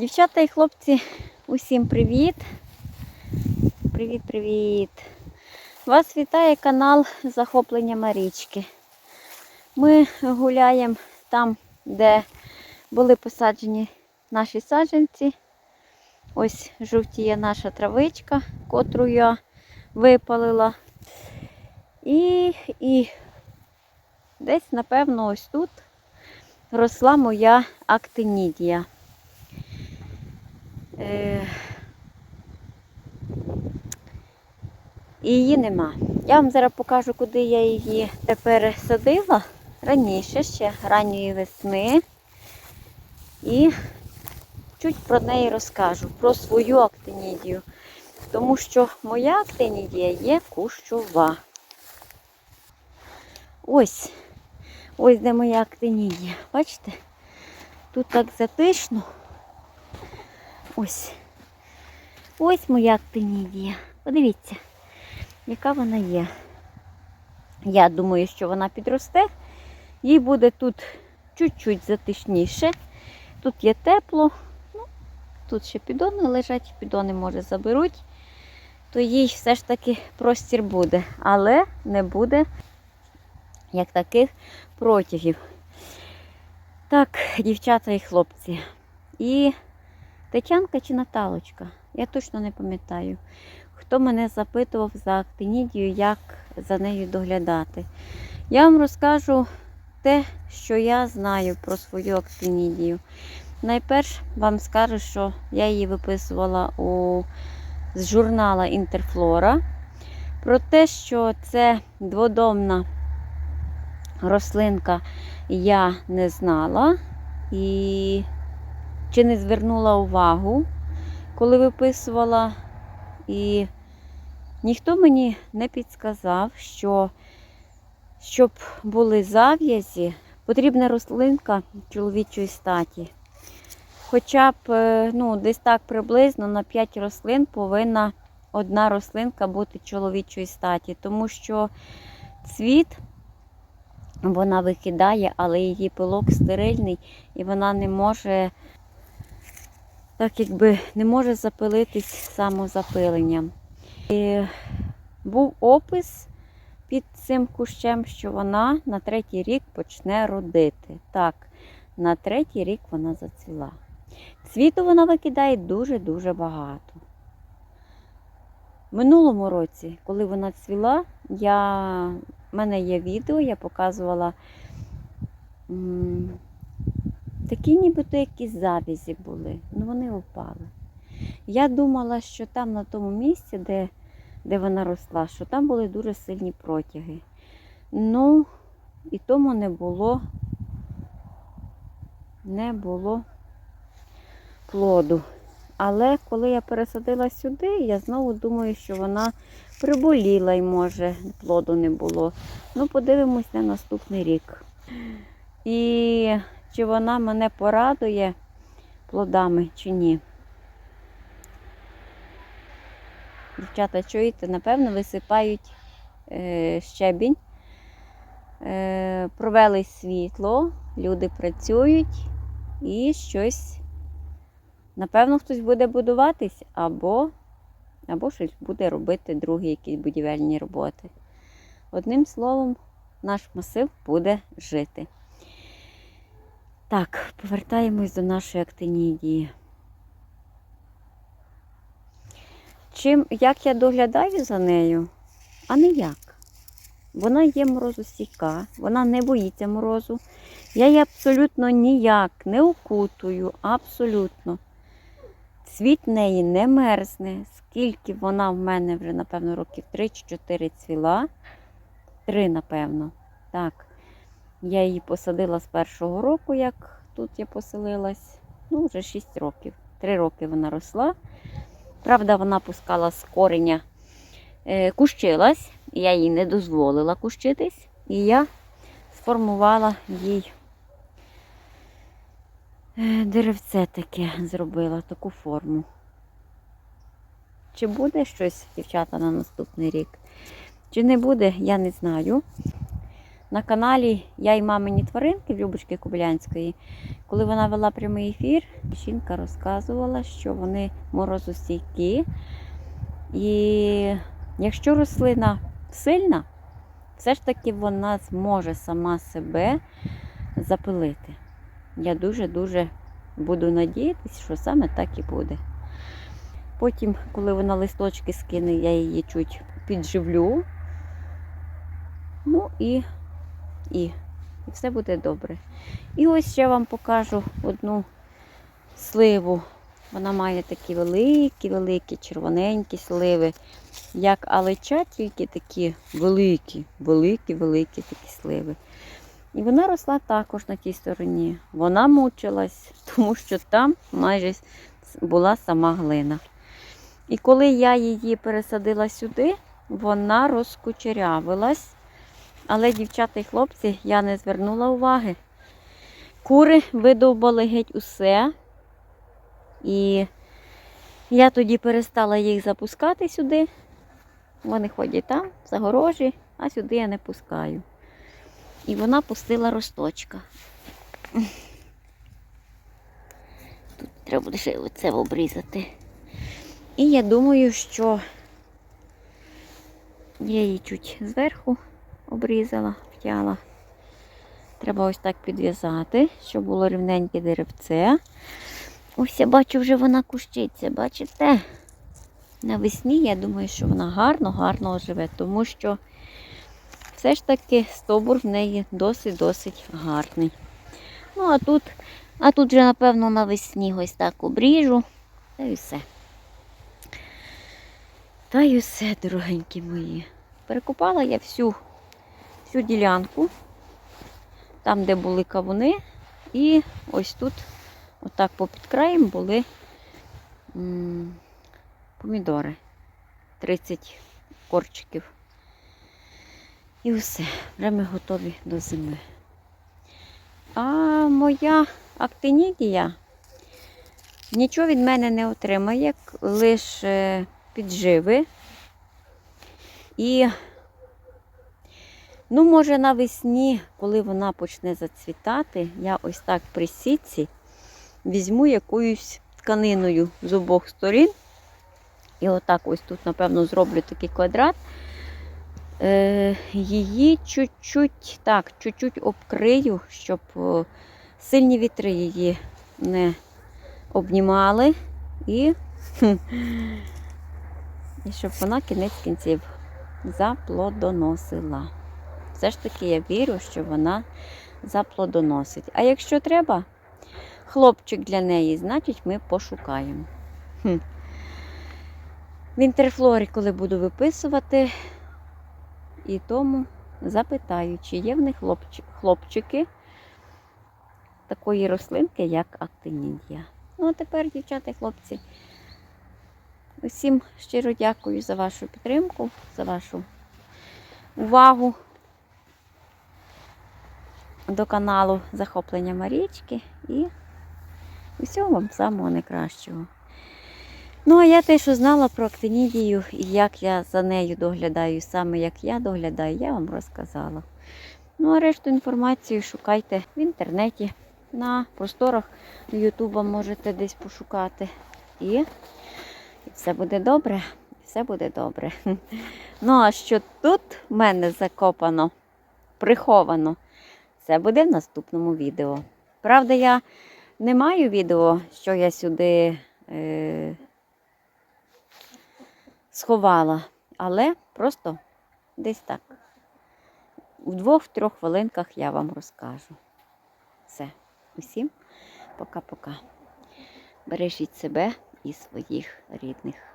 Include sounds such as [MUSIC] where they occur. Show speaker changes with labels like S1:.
S1: Дівчата і хлопці, усім привіт! Привіт-привіт! Вас вітає канал Захоплення Марічки. Ми гуляємо там, де були посаджені наші саджанці. Ось жовтіє наша травичка, котру я випалила. І, і десь, напевно, ось тут росла моя актинідія. Е, І її нема. Я вам зараз покажу, куди я її тепер садила раніше, ще ранньої весни. І чуть про неї розкажу, про свою актинідію. Тому що моя актинідія є кущова. Ось, ось де моя актинідія. Бачите? Тут так затишно. Ось. Ось моя актинідія. Подивіться, яка вона є. Я думаю, що вона підросте. Їй буде тут чуть-чуть затишніше. Тут є тепло. Ну, тут ще підони лежать, підони, може, заберуть, то їй все ж таки простір буде. Але не буде як таких протягів. Так, дівчата і хлопці. І Тетянка чи Наталочка, я точно не пам'ятаю, хто мене запитував за актинідію, як за нею доглядати. Я вам розкажу те, що я знаю про свою актинідію. Найперш вам скажу, що я її виписувала у, з журнала Інтерфлора. Про те, що це дводомна рослинка, я не знала. І чи не звернула увагу, коли виписувала. І ніхто мені не підсказав, що щоб були зав'язі, потрібна рослинка чоловічої статі. Хоча б е, ну, десь так приблизно на 5 рослин повинна одна рослинка бути чоловічої статі, тому що цвіт вона викидає, але її пилок стерильний і вона не може так якби не може запилитись самозапиленням. І був опис під цим кущем, що вона на третій рік почне родити. Так, на третій рік вона зацвіла. Цвіту вона викидає дуже-дуже багато. Минулому році, коли вона цвіла, я... в мене є відео, я показувала такі нібито якісь завязі були, ну вони опали. Я думала, що там на тому місці, де, де вона росла, що там були дуже сильні протяги. Ну, і тому не було, не було плоду. Але коли я пересадила сюди, я знову думаю, що вона приболіла і може плоду не було. Ну, подивимось на наступний рік. І чи вона мене порадує плодами, чи ні. Дівчата, чуєте, напевно, висипають е, щебінь, е, провели світло, люди працюють і щось, напевно, хтось буде будуватись або, або щось буде робити другі якісь будівельні роботи. Одним словом, наш масив буде жити. Так, повертаємось до нашої актинідії. Чим, як я доглядаю за нею, а ніяк. Вона є морозостійка, вона не боїться морозу. Я її абсолютно ніяк не окутую, абсолютно. Цвіт неї не мерзне, скільки вона в мене вже, напевно, років 3 чи 4 цвіла. Три, напевно. Так. Я її посадила з першого року, як тут я поселилась. Ну, вже 6 років. 3 роки вона росла. Правда, вона пускала з кореня, е, кущилась, я їй не дозволила кущитись, і я сформувала їй е, деревце таке зробила, таку форму. Чи буде щось, дівчата, на наступний рік? Чи не буде, я не знаю. На каналі Я і мамині тваринки в Любочки Кублянської, коли вона вела прямий ефір, жінка розказувала, що вони морозостійкі. І якщо рослина сильна, все ж таки вона зможе сама себе запилити. Я дуже-дуже буду надіятися, що саме так і буде. Потім, коли вона листочки скине, я її чуть підживлю. Ну і, і, і все буде добре. І ось ще вам покажу одну сливу. Вона має такі великі, великі, червоненькі сливи, як алеча, тільки такі великі, великі, великі такі сливи. І вона росла також на тій стороні. Вона мучилась, [LAUGHS] тому що там майже була сама глина. І коли я її пересадила сюди, вона розкучерявилась. Але, дівчата і хлопці, я не звернула уваги. Кури видовбали геть усе. І я тоді перестала їх запускати сюди. Вони ходять там, в загорожі, а сюди я не пускаю. І вона пустила росточка. Тут треба ще оце обрізати. І я думаю, що я її чуть зверху обрізала, втяла. Треба ось так підв'язати, щоб було рівненьке деревце. Ось я бачу, вже вона кущиться, бачите? Навесні я думаю, що вона гарно-гарно оживе, тому що все ж таки стовбур в неї досить-досить гарний. Ну, а тут, а тут вже, напевно, навесні ось так обріжу. Та й все. Та й усе, дорогенькі мої. Перекопала я всю, всю ділянку, там, де були кавуни, і ось тут, отак попід краєм, були помідори. 30 корчиків. І все, вже ми готові до зими. А моя актинідія нічого від мене не отримає, лише підживи. І, ну, може, навесні, коли вона почне зацвітати, я ось так при сітці візьму якоюсь тканиною з обох сторін. І отак ось тут, напевно, зроблю такий квадрат. Е, її чуть-чуть так, чуть-чуть обкрию, щоб сильні вітри її не обнімали і, і щоб вона кінець кінців заплодоносила. Все ж таки я вірю, що вона заплодоносить. А якщо треба хлопчик для неї, значить ми пошукаємо. В інтерфлорі, коли буду виписувати, і тому запитаю, чи є в них хлопчики такої рослинки, як актинідія. Ну, а тепер, дівчата і хлопці, усім щиро дякую за вашу підтримку, за вашу увагу до каналу Захоплення Марічки і усього вам самого найкращого. Ну, а я те, що знала про актинідію і як я за нею доглядаю, саме як я доглядаю, я вам розказала. Ну, а решту інформацію шукайте в інтернеті, на просторах Ютуба можете десь пошукати. І, і все буде добре, все буде добре. [LAUGHS] Ну, а що тут в мене закопано, приховано, це буде в наступному відео. Правда, я не маю відео, що я сюди. Е сховала, але просто десь так. В двох-трьох хвилинках я вам розкажу. Все. Усім пока-пока. Бережіть себе і своїх рідних.